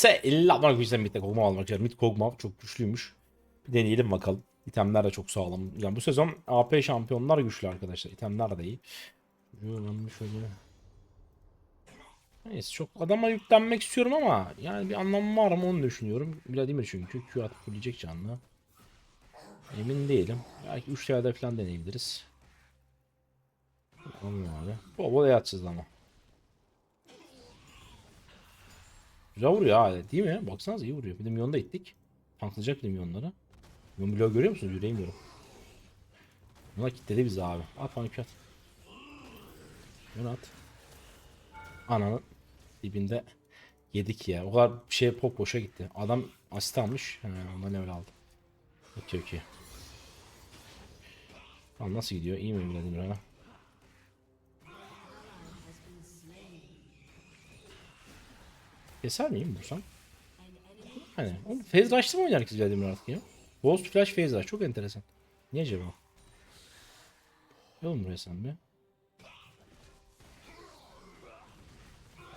Selamlar güzel birlikte Kog'Maw almak istiyorum. Mid Kog'Maw çok güçlüymüş. Bir deneyelim bakalım. İtemler de çok sağlam. Yani bu sezon AP şampiyonlar güçlü arkadaşlar. İtemler de iyi. Şöyle. Neyse çok adama yüklenmek istiyorum ama yani bir anlamı var mı onu düşünüyorum. Vladimir çünkü Q atıp fulleyecek canlı. Emin değilim. Belki 3 lirada falan deneyebiliriz. Anladım abi. Bol bol yatacağız ama. Güzel vuruyor ha değil mi? Baksanıza iyi vuruyor. Bir de Mion'da ittik. Tanklayacak bir de Mion'ları. Mion bloğu görüyor musunuz? Yürüyemiyorum. Buna kilitledi bizi abi. At Q at. Bunu at. Ananın dibinde yedik ya. O kadar bir şey pop boşa gitti. Adam asist almış. He, ondan öyle aldı. Okey okey. Tamam nasıl gidiyor? İyi mi Vladimir ha? Keser miyim vursam? Hani oğlum Phase Rush'ta mı oynar ki Vladimir artık ya? Ghost Flash Phase Rush çok enteresan. Niye acaba? Oğlum buraya sen bir.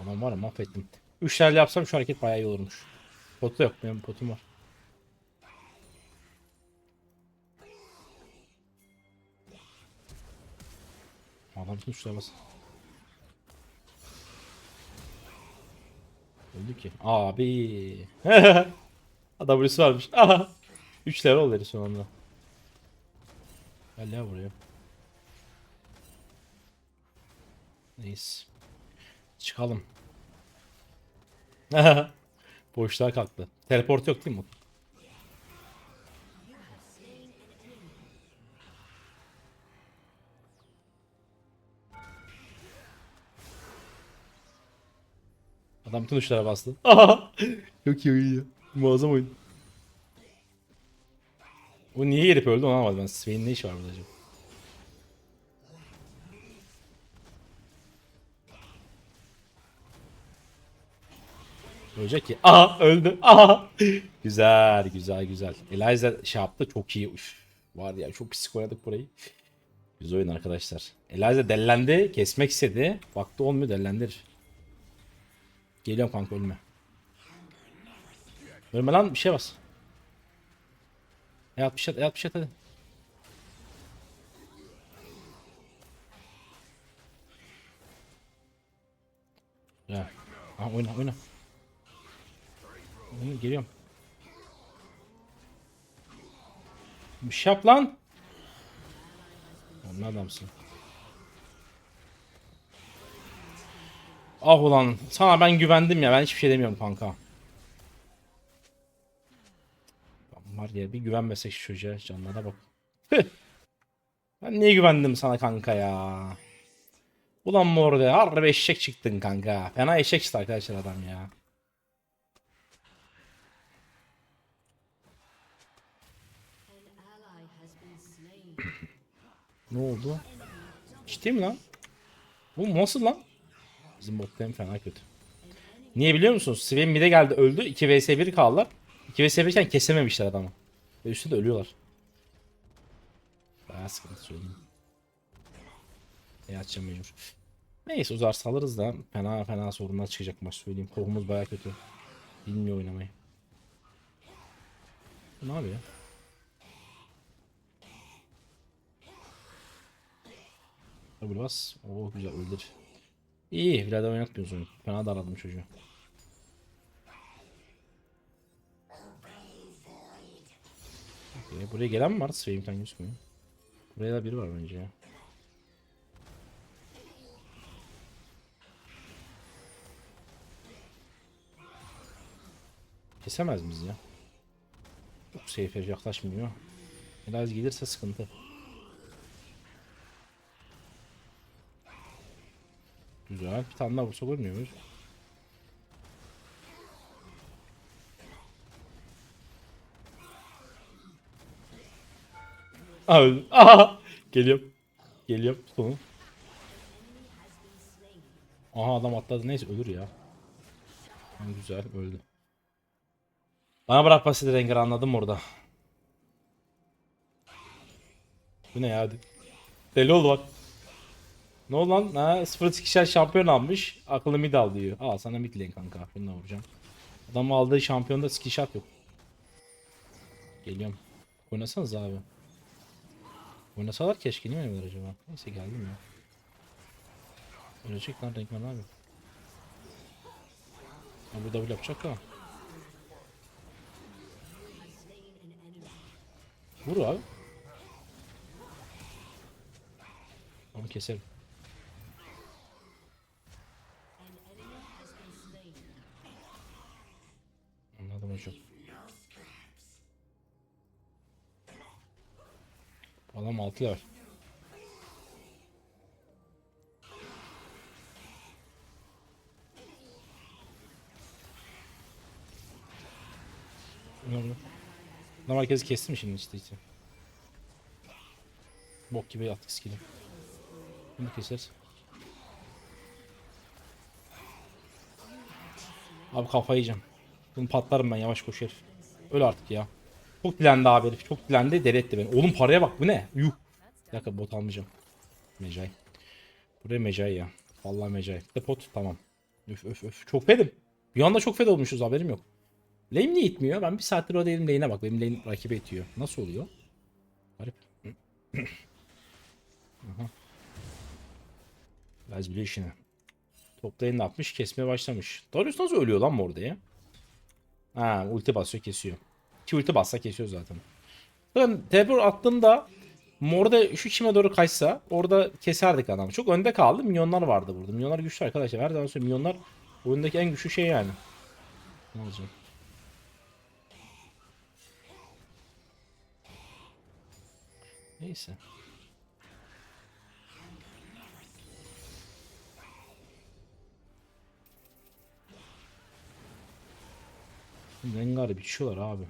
Adam var ya mahvettim. Üç tane yapsam şu hareket bayağı iyi olurmuş. Potu yok benim potum var. Adam bütün şuraya bas. Öldü ki. Abi. W'si varmış. Aha. 3 level oldu son anda. Gel ya buraya. Neyse. Çıkalım. Boşluğa kalktı. Teleport yok değil mi? Adam bütün tuşlara bastı. Çok iyi oyun ya. Muazzam oyun. O niye gelip öldü onu anlamadım ben. Swain'in ne işi var burada acaba? Ölecek ki. Aha öldü. Aha. güzel güzel güzel. Eliza şey yaptı çok iyi. Uf, var ya çok pis oynadık burayı. Güzel oyun arkadaşlar. Eliza dellendi. Kesmek istedi. Baktı olmuyor dellendir. Geliyorum kanka ölme. Ölme lan bir şey bas. E at bir şey at, e at bir şey at hadi. Ya. Aha, oyna oyna. Oyna geliyorum. Bir şey yap lan. Lan adamsın. Ah ulan sana ben güvendim ya ben hiçbir şey demiyorum kanka. Var ya bir güvenmesek şu çocuğa canlara bak. Ben niye güvendim sana kanka ya. Ulan mor de harbi eşek çıktın kanka. Fena eşek çıktı arkadaşlar adam ya. ne oldu? Ciddi mi lan? Bu nasıl lan? Bizim bot lane fena kötü. Niye biliyor musunuz? Swain mid'e geldi öldü. 2 vs 1 kaldılar. 2 vs 1 iken kesememişler adamı. Ve üstünde de ölüyorlar. Bayağı sıkıntı söyleyeyim. E açacağım mecbur. Neyse uzarsa alırız da fena fena sorunlar çıkacak maç söyleyeyim. Korkumuz bayağı kötü. Bilmiyor oynamayı. Ne yapıyor? Double bas. Oo güzel öldür. İyi birader oynatmıyoruz oyunu. Fena darladım çocuğu. Okey, buraya gelen mi var? Swain falan gözükmüyor. Buraya da biri var bence ya. Kesemez miyiz ya? Çok safe yaklaşmıyor. Biraz gelirse sıkıntı. Güzel. Bir tane daha vursa görmüyor muyuz? Abi. Aha. Geliyorum. Geliyorum. Sonu. Aha adam atladı. Neyse ölür ya. Güzel öldü. Bana bırak basit Rengar anladım orada. Bu ne ya. Deli oldu bak. Ne oldu lan? Ha, 0 ikişer şampiyon almış. Akıllı mid al diyor. Al sana mid lane kanka. Bununla vuracağım. Adam aldığı şampiyonda skill shot yok. Geliyorum. Oynasanız abi. Oynasalar keşke değil mi acaba? Neyse geldim ya. Ölecek lan Renkman abi. Ha, bu double yapacak ha. Vur abi. Onu keserim. Anladım hocam. Adam 6 level. Ne oldu? Adam herkesi kesti mi şimdi işte işte. Bok gibi attık skill'i. Bunu keseriz. Abi kafayı yiyeceğim. Bunu patlarım ben yavaş koş herif. Öl artık ya. Çok dilendi abi herif. Çok dilendi. Deli etti beni. Oğlum paraya bak bu ne? Yuh. Bir dakika bot almayacağım. Mecai. Buraya Mecai ya. Vallahi Mecai. Bir de pot tamam. Öf öf öf. Çok fedim. Bir anda çok fed olmuşuz haberim yok. Lane niye itmiyor? Ben bir saattir o değilim lane'e bak. Benim lane rakibe itiyor. Nasıl oluyor? Garip. Aha. Laz biliyor işini. Top lane ne yapmış? Kesmeye başlamış. Darius nasıl ölüyor lan orada ya? Ha ulti basıyor kesiyor. Ki ulti bassa kesiyor zaten. Ben Tebur attığımda Morda şu çime doğru kaçsa orada keserdik adamı. Çok önde kaldı. Minyonlar vardı burada. Minyonlar güçlü arkadaşlar. Her zaman söylüyorum. Minyonlar oyundaki en güçlü şey yani. Ne olacak? Neyse. Rengar'ı biçiyorlar abi.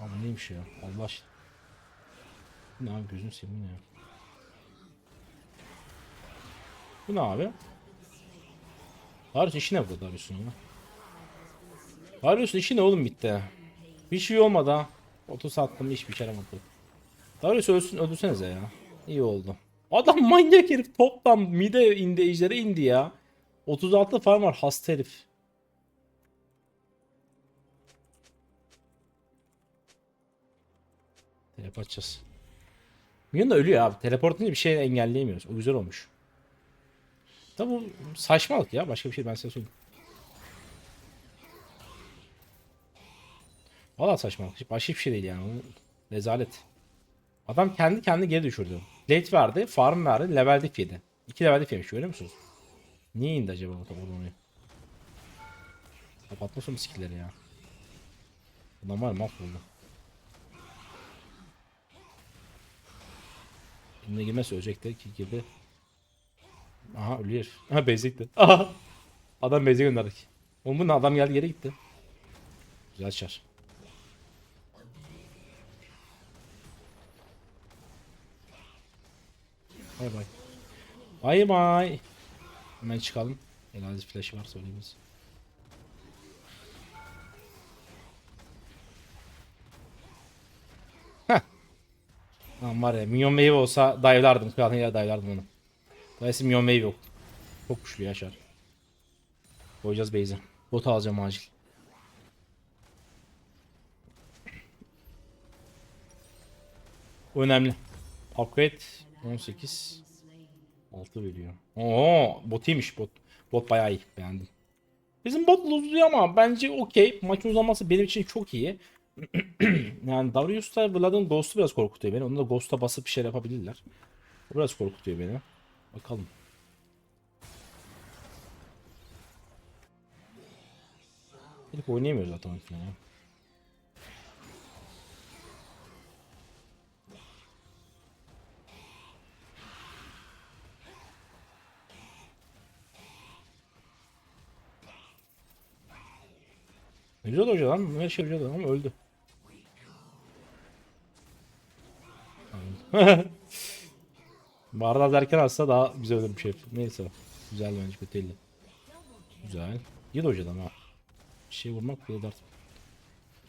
Abi neymiş ya? Allah aşkına. Bu Ne abi gözünü seveyim ya. Bu ne abi? Darius işi ne burada Darius'un ya? Darius'un işi ne oğlum bitti? Bir şey olmadı ha. 30 sattım hiçbir şey yaramadı. Darius ölsün öldürsenize ya. İyi oldu. Adam manyak herif toptan mide indi ejdere indi ya. 36 falan var hasta herif. Teleport atacağız. Minyon da ölüyor abi. Teleport bir şey engelleyemiyoruz. O güzel olmuş. Tabi bu saçmalık ya. Başka bir şey ben size söyleyeyim. Valla saçmalık. Başka bir şey değil yani. Rezalet. Adam kendi kendi geri düşürdü. Late verdi, farm verdi, level diff yedi. 2 level diff yemiş görüyor musunuz? Niye indi acaba o tabi onu? Kapatmasın mı skillleri ya? Adam var mahvoldu. Eline girmezse ölecekti ki girdi. Aha ölüyor. Ha bezikti. Aha. Adam beze gönderdik. Bu ne adam geldi geri gitti. Güzel çar. Bay bay. Bay bay. Hemen çıkalım. Herhalde flash var söyleyiniz. Heh. Lan var ya minyon wave olsa dive'lardım. Kralıyla dive'lardım onu. Dolayısıyla minyon wave yok. Çok güçlü yaşar. Koyacağız base'e. Bot alacağım acil. Önemli. Upgrade 18 6 veriyor. Oo, bot iyiymiş bot. Bot bayağı iyi beğendim. Bizim bot uzuyor ama bence okey. Maçın uzaması benim için çok iyi. yani Darius'ta Vlad'ın Ghost'u biraz korkutuyor beni. Onu da Ghost'a basıp bir şey yapabilirler. Biraz korkutuyor beni. Bakalım. Herif oynayamıyor zaten oyun güzel hoca lan. Her şey güzel ama öldü. Barda derken aslında daha güzel ölürmüş herif. Neyse. Güzel bence kötü değil. Güzel. De hocadan ha. Bir şey vurmak bile dert.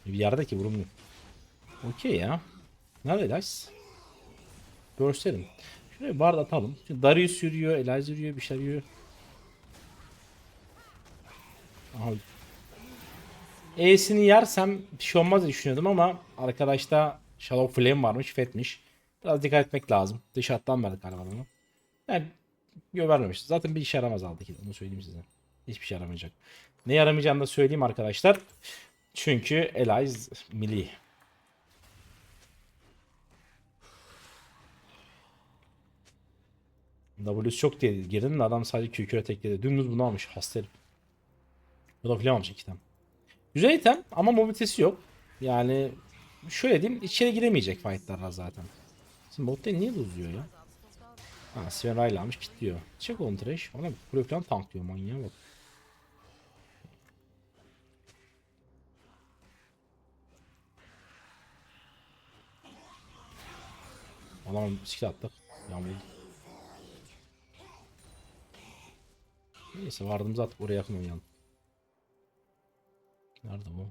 Bir yerde ki vurulmuyor. Okey ya. Nerede Dice? Gösterin. Şuraya bir barda atalım. Şimdi Darius yürüyor, Elias yürüyor, bir şeyler yürüyor. Aha. E'sini yersem bir şey olmaz diye düşünüyordum ama arkadaşta Shadow Flame varmış, fetmiş. Biraz dikkat etmek lazım. Dış hattan verdik galiba onu. Yani vermemiş. Zaten bir işe yaramaz aldık. Onu söyleyeyim size. Hiçbir şey yaramayacak. Ne yaramayacağını da söyleyeyim arkadaşlar. Çünkü Elias Milli. W's çok diye girdin adam sadece QQ'ya tekledi. Dümdüz bunu almış hasta herif. Bu da filan almış iki tane. Güzel item ama mobilitesi yok. Yani şöyle diyeyim içeri giremeyecek fightlarla zaten. Şimdi bot lane niye uzuyor ya? Ha Sven Riley almış kilitliyor. Çek on trash. Ona kule falan tanklıyor manyağa bak. Adamın skill attık. Yağmur. Neyse vardığımız artık oraya yakın oynayalım. Nerede bu?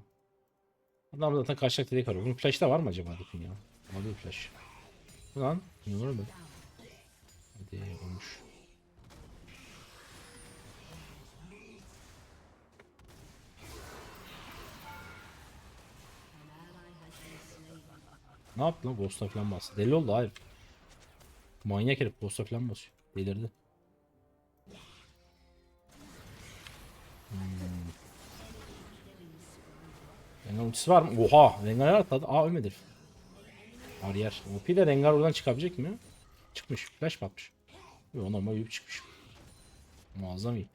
Adam zaten kaçacak dedik arıyor. Bunun flash da var mı acaba Dipin ya? Alıyor flash. Ulan ne olur mu? Hadi olmuş. Ne yaptı lan? Ghost'a falan bastı. Deli oldu hayır. Manyak herif Ghost'a falan basıyor. Delirdi. Ultisi var mı? Oha! Rengar atladı. Aa ölmedi. herif. Ariyer. OP de Rengar oradan çıkabilecek mi? Çıkmış. Flash mı atmış? Yok normal yürüyüp çıkmış. Muazzam iyi.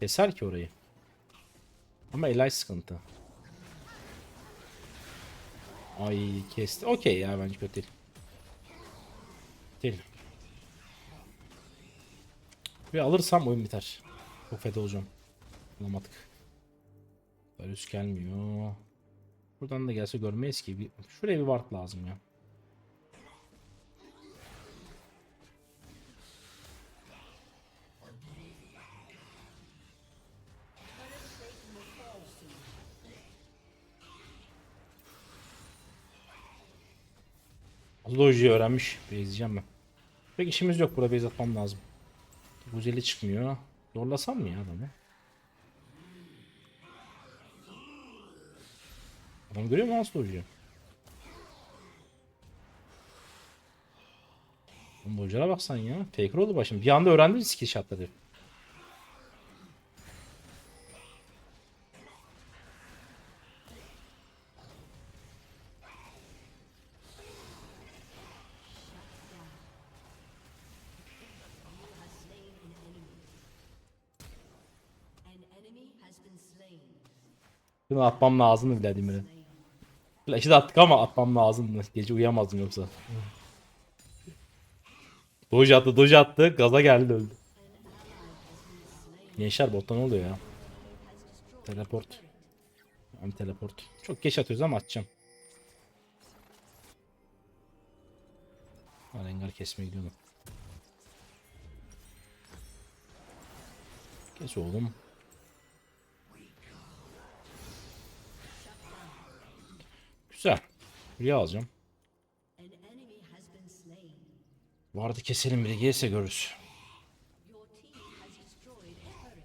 Keser ki orayı. Ama Eli sıkıntı. Ay kesti. Okey ya bence kötü değil. Değil. Bir alırsam oyun biter. Çok feda olacağım. Bulamadık. Darius gelmiyor. Buradan da gelse görmeyiz ki. Bir, şuraya bir ward lazım ya. Loji'yi öğrenmiş. Bir izleyeceğim ben. Pek işimiz yok. Burada base atmam lazım. Güzeli çıkmıyor. Zorlasam mı ya adamı? Adam görüyor mu nasıl? Oğlum Loji'ye baksan ya. Faker oldu başım. Bir anda öğrendim skill shotları. Bunu atmam lazımdı Vladimir'e. Flash'ı da attık ama atmam lazımdı. Gece uyuyamazdım yoksa. Doge attı, doge attı. Gaza geldi öldü. Gençler botta ne oluyor ya? Teleport. Hem teleport. Çok geç atıyoruz ama atacağım. Rengar kesmeye gidiyordum. Kes oğlum. Güzel. Buraya alacağım. Vardı keselim biri gelirse görürüz. Your team has destroyed a turret.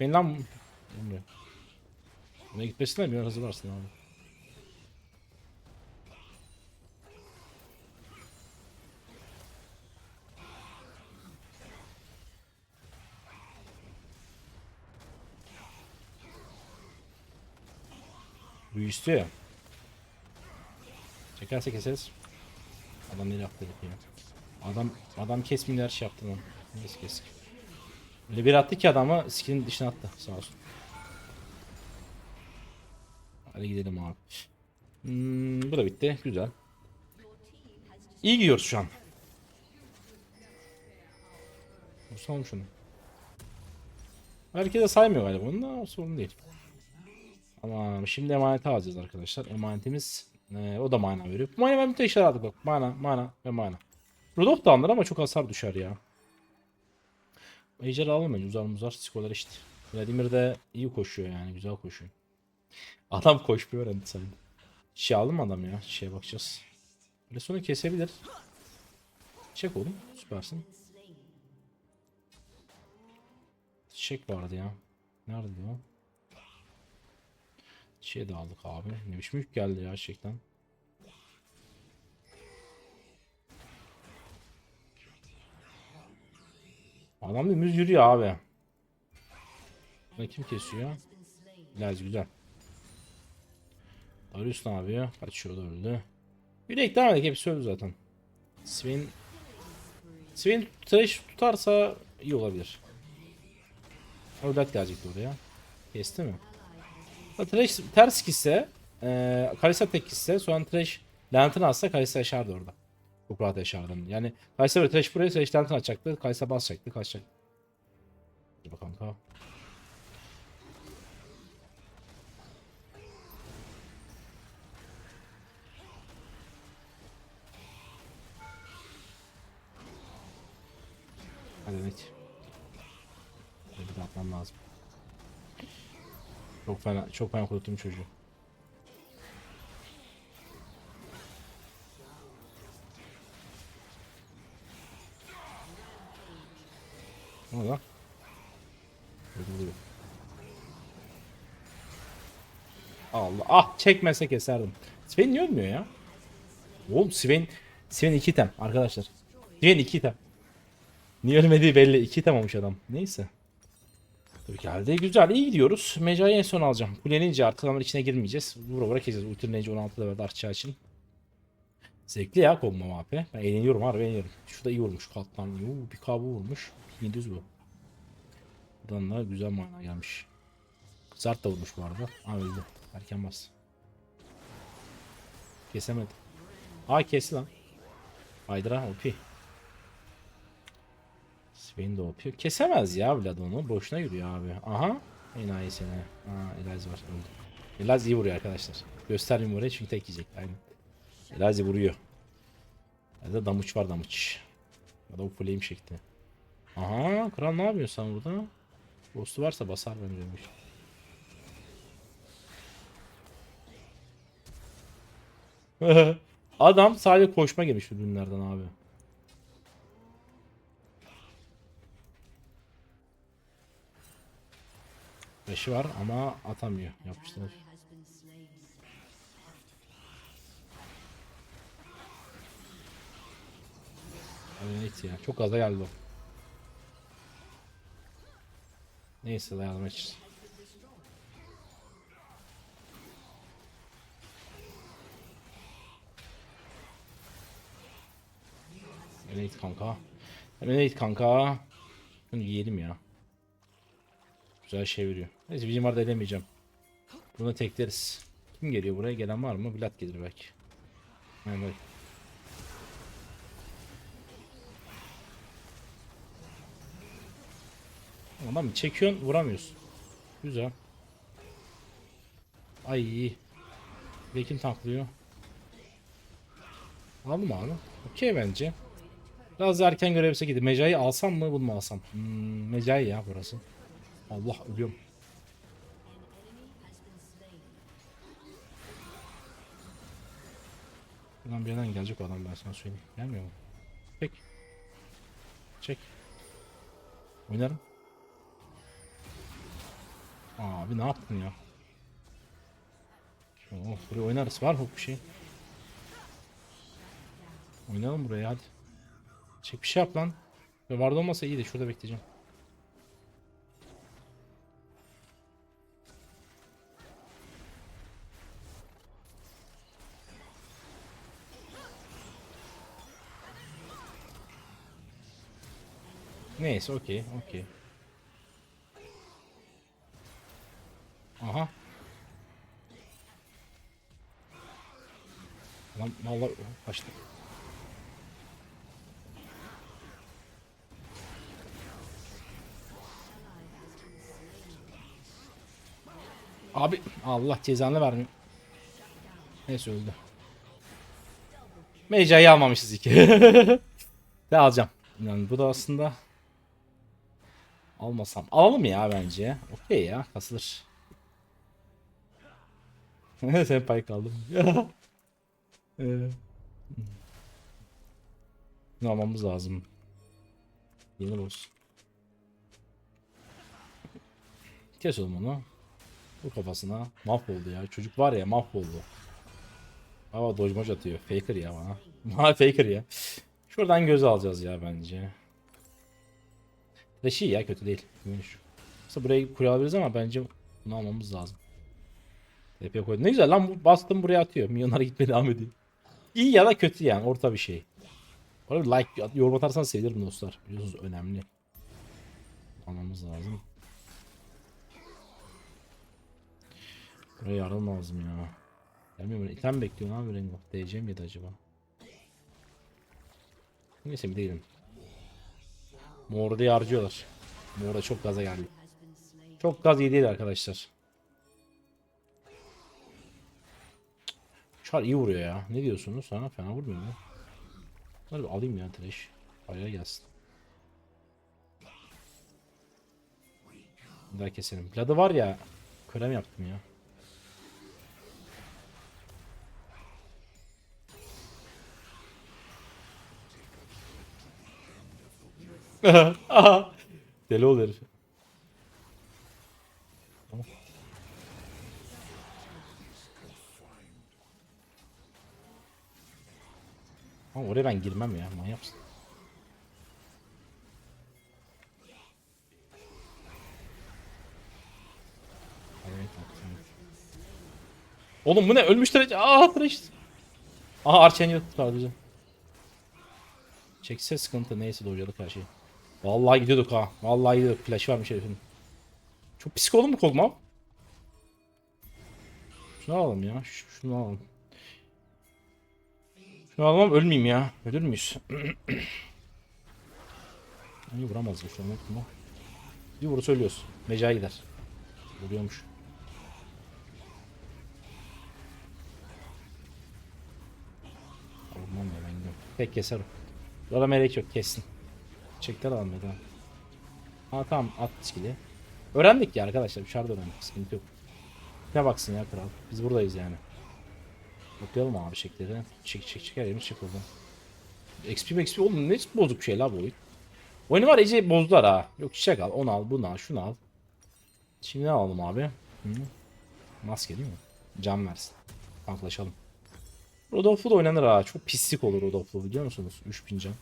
Ben lan... Bilmiyorum. Buna gitmesine bir hazırlarsın abi. İstiyor ya. Çekerse keseriz. Adam ne yaptı herif ya. Adam adam kesmiyor her şey yaptı lan. Neyse kesik. Öyle bir attı ki adamı skillin dışına attı sağ olsun. Hadi gidelim abi. Hmm, bu da bitti. Güzel. İyi gidiyoruz şu an. Vursam şunu. Herkes de saymıyor galiba onu da sorun değil. Tamam şimdi emaneti alacağız arkadaşlar. Emanetimiz e, o da mana veriyor. Mana ben bütün işler aldık bak. Mana, mana ve mana. Rudolph da alınır ama çok hasar düşer ya. Ejder alamayız uzar muzar skolar işte. Vladimir de iyi koşuyor yani güzel koşuyor. Adam koşmuyor öğrendi sanki. Şey aldı mı adam ya? Şeye bakacağız. Böyle sonra kesebilir. Çek oğlum. Süpersin. Çiçek vardı ya. Nerede o? Şey de aldık abi. Ne biçim yük geldi gerçekten. Adam dümdüz yürüyor abi. Bunu kim kesiyor? Biraz güzel. Darius ne yapıyor? Kaçıyor da öldü. Yürek devam edelim. Hepsi öldü zaten. Sven Sven trash tutarsa iyi olabilir. Öldük gelecekti oraya. Kesti mi? Trash ters gitse e, Kalista tek gitse sonra Trash Lantern atsa Kalista yaşardı orada. Çok rahat yaşardı. Yani Kalista böyle Trash buraya Trash Lantern atacaktı. Kalista basacaktı. Kaçacaktı. Dur bakalım kanka. Hadi evet. Hadi bir de atmam lazım. Çok fena, çok fena kuruttum çocuğu. Ne lan? Allah. Ah çekmese keserdim. Sven niye ölmüyor ya? Oğlum Sven Sven 2 item arkadaşlar. Sven 2 item. Niye ölmediği belli. 2 item olmuş adam. Neyse. Geldi. Güzel. iyi gidiyoruz. Meca'yı en son alacağım. Kulenince artık adamın içine girmeyeceğiz. Vura vura keseceğiz. Ultra Ninja 16 level artacağı için. Zevkli ya kombo AP. Ben eğleniyorum harbi eğleniyorum. Şurada iyi vurmuş katlan. Yoo, bir kabı vurmuş. 1700 bu. Buradan da güzel mana gelmiş. Zart da vurmuş bu arada. Aa öldü. Erken bas. Kesemedi. Aa kesti lan. Hydra OP. Swain de OP. Kesemez ya Vlad onu. Boşuna yürüyor abi. Aha. Enayi seni. Aa Elaz var. Öldü. Elaz iyi vuruyor arkadaşlar. Göstermeyeyim oraya çünkü tek yiyecek. Aynen. Elaz vuruyor. Ya da damuç var damuç. Ya da o flame şekli. Aha kral ne yapıyorsun sen burada? Ghost'u varsa basar bence demiş. Adam sadece koşma girmiş ürünlerden abi. Beşi var ama atamıyor. Yapıştırır. Evet ya. Çok gaza geldi o. Neyse dayanmak için. Evet kanka. Evet kanka. Bunu yiyelim ya. Güzel şey veriyor. Neyse bizim arada edemeyeceğim. Bunu tekleriz. Kim geliyor buraya? Gelen var mı? Vlad gelir belki. Aynen öyle. Adam çekiyorsun vuramıyorsun. Güzel. Ay iyi. Bekin tanklıyor. Aldım abi. Okey bence. Biraz erken görevse gidip Mecai alsam mı bunu mu alsam? Hmm, Mecai ya burası. Allah ölüyorum. Buradan bir yerden gelecek adam ben sana söyleyeyim. Gelmiyor mu? Çek. Çek. Oynarım. Abi ne yaptın ya? Oh, buraya oynarız. Var mı bir şey? Oynayalım buraya hadi. Çek bir şey yap lan. Ve vardı olmasa iyi de şurada bekleyeceğim. Neyse okey okey. Aha. Lan vallahi kaçtı. Abi Allah cezanı vermiyor. Neyse öldü. Meca'yı almamışız iki. de alacağım. Yani bu da aslında almasam. Alalım ya bence. Okey ya kasılır. Sen pay kaldım. Ee, Ne almamız lazım. Yeni olsun. Kes oğlum onu. Vur kafasına. Mahvoldu ya. Çocuk var ya mahvoldu. Hava dodge moç atıyor. Faker ya bana. Bana faker ya. Şuradan göz alacağız ya bence. Flash'i iyi ya kötü değil. Güveniş. Aslında burayı kule ama bence bunu almamız lazım. TP koydum. Ne güzel lan bastım buraya atıyor. Milyonlar gitmeye devam ediyor. İyi ya da kötü yani orta bir şey. Bu arada like yorum atarsanız sevinirim dostlar. Biliyorsunuz önemli. Almamız lazım. Buraya yardım lazım ya. Gelmiyor mu? İtem bekliyor ne yapıyor Rengo? DC mi yedi acaba? Neyse bir değilim. Mor'da harcıyorlar. Mor'da çok gaza geldi. Çok gaz yedi arkadaşlar. Çar iyi vuruyor ya. Ne diyorsunuz? Sana fena vurmuyor mu? Hadi bir alayım ya trash. Paraya gelsin. Bir daha keselim. Blood'ı var ya. Körem yaptım ya. Deli ol herif. Ama oraya ben girmem ya. Manyak mısın? Oğlum bu ne? Ölmüşler. Aa trash. Aha Archen yok sadece. Çekse sıkıntı neyse doğacadık her şeyi. Vallahi gidiyorduk ha. Vallahi gidiyorduk. Flash varmış herifin. Çok psik oğlum bu kolma. Şunu alalım ya. Şunu alalım. Şunu alalım ölmeyeyim ya. Ölür müyüz? Hani vuramaz ya şu an mu? Bir vuru söylüyoruz. Meca gider. Vuruyormuş. Vurmam ya ben gidiyorum. Tek keser o. Burada melek yok kessin. Çekler tamam. Ha tamam at skill'i. Öğrendik ya arkadaşlar. Dışarıda öğrendik. Sıkıntı yok. Ne baksın ya kral. Biz buradayız yani. Okuyalım abi şekleri. Çek çek çek her yerimiz çek oradan. XP XP oğlum ne bozuk bir şey la bu oyun. Oyunu var iyice bozdular ha. Yok çiçek al onu al bunu al şunu al. Şimdi ne alalım abi? Hı? Maske değil mi? Can versin. Tanklaşalım. Rodolfo da oynanır ha. Çok pislik olur Rodolfo biliyor musunuz? 3000 can.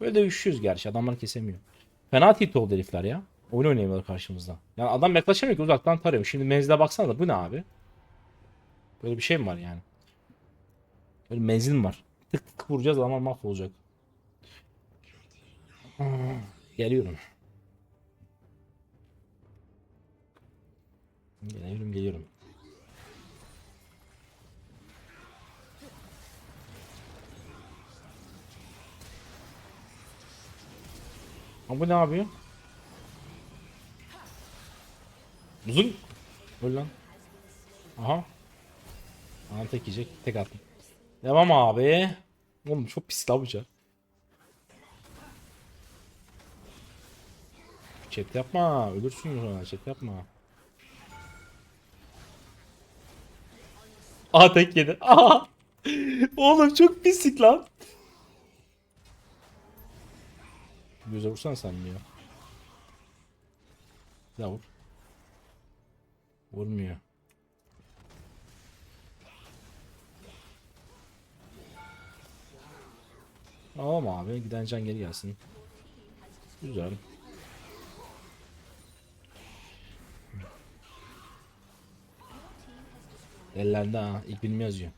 Böyle de üşüyoruz gerçi adamlar kesemiyor. Fena tilt oldu herifler ya. Oyun oynayamıyorlar karşımızda. Yani adam yaklaşamıyor ki uzaktan tarıyor. Şimdi menzile baksana da bu ne abi? Böyle bir şey mi var yani? Böyle menzil mi var? Tık tık vuracağız ama mahvolacak. Geliyorum. Geliyorum geliyorum. Ama bu ne yapıyor? Uzun. Öl lan. Aha. Aha tek yiyecek. Tek attım. Devam abi. Oğlum çok pis la bu çar. Chat yapma. Ölürsün sonra. Chat yapma. Aha tek yedi. Aha. Oğlum çok pislik lan. Göze vursana sen bir ya. Daha vur. Vurmuyor. Tamam abi giden can geri gelsin. Güzel. Ellendi ha. İlk binim yazıyor.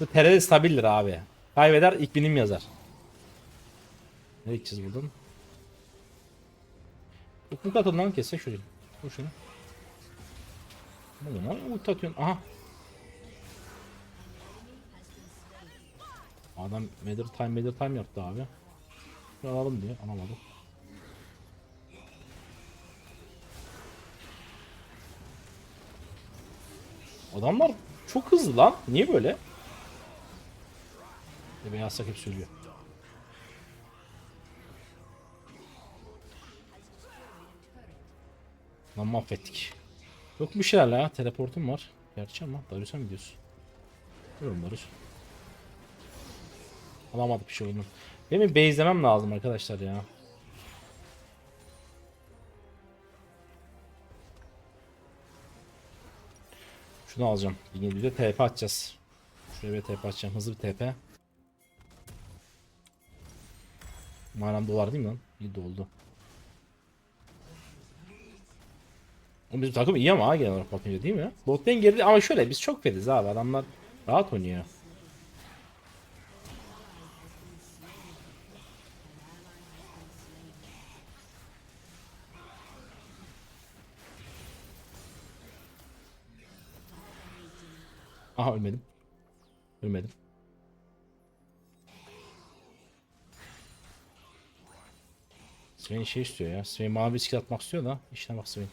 Bu TR'de stabildir abi. Kaybeder ilk binim yazar. Ne gideceğiz buradan? Hukuk atından kesse şöyle. Vur şunu. Oluyor lan? Ulti atıyorsun. Aha. Adam Mather Time Mather Time yaptı abi. Şunu alalım diye alamadı. Adamlar çok hızlı lan. Niye böyle? Beyaz hep söylüyor. Lan mahvettik. Yok bir şeyler la. Teleportum var. Gerçi ama Darius'a mı gidiyorsun? Diyorum Darius. Alamadık bir şey oldu. Benim base'lemem lazım arkadaşlar ya. Şunu alacağım. 1700'e TP atacağız. Şuraya bir TP atacağım. Hızlı bir TP. Manam dolar değil mi lan? İyi doldu. Bizim takım iyi ama genel olarak bakınca değil mi? Bot lane geride ama şöyle biz çok feriz abi adamlar rahat oynuyor. Aha ölmedim. Ölmedim. Sven şey istiyor ya. Sven bir skill atmak istiyor da. İşine bak Sven.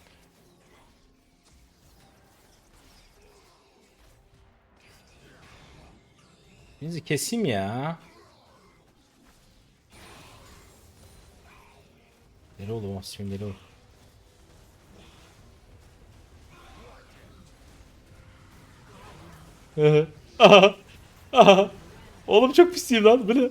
Bizi keseyim ya. Deli oldu o Sven deli oldu. Aha. Aha. Oğlum çok pisiyim lan bu ne? Ya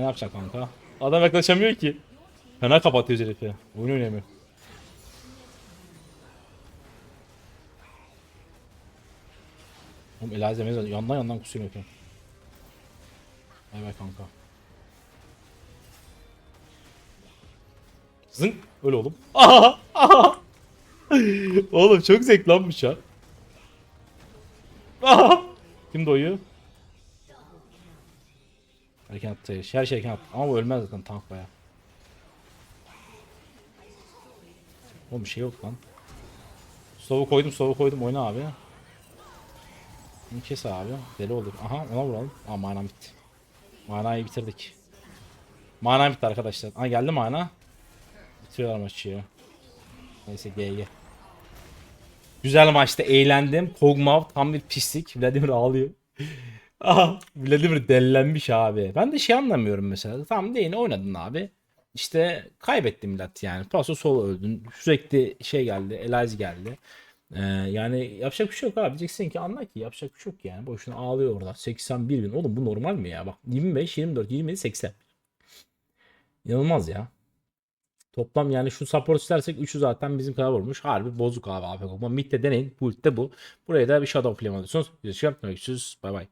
ne yapacak kanka? Adam yaklaşamıyor ki. Fena kapatıyor herifi. Oyun oynamıyor. Oğlum Eliza Meza yandan yandan kusuyor herif. Bay bay kanka. Zınk. Öyle oğlum. Aha! Aha! oğlum çok zevkli lan bu şarkı. Aha! Kim doyuyor? Erken attı. Her şey erken attı. Ama bu ölmez zaten tank baya. Oğlum bir şey yok lan. Sovu koydum, sovu koydum. Oyna abi. Bunu kes abi. Deli olur. Aha ona vuralım. Aa manam bitti. Manayı bitirdik. Mana bitti arkadaşlar. Aa geldi mana. Bitiriyorlar maçı ya. Neyse GG. Güzel maçta eğlendim. Kog'Maw tam bir pislik. Vladimir ağlıyor. Aha, Vladimir delilenmiş abi. Ben de şey anlamıyorum mesela. Tamam değil oynadın abi. İşte kaybettin millet yani. Paso solo öldün. Sürekli şey geldi. Elias geldi. Ee, yani yapacak bir şey yok abi. Diyeceksin ki anla ki yapacak bir şey yok yani. Boşuna ağlıyor orada. 81 bin. Oğlum bu normal mi ya? Bak 25, 24, 27, 80. İnanılmaz ya. Toplam yani şu support istersek 3'ü zaten bizim kadar vurmuş. Harbi bozuk abi. abi. Mid'de deneyin. Build'de bu. Buraya da bir Shadow Flame alıyorsunuz. Görüşürüz. Bay bay.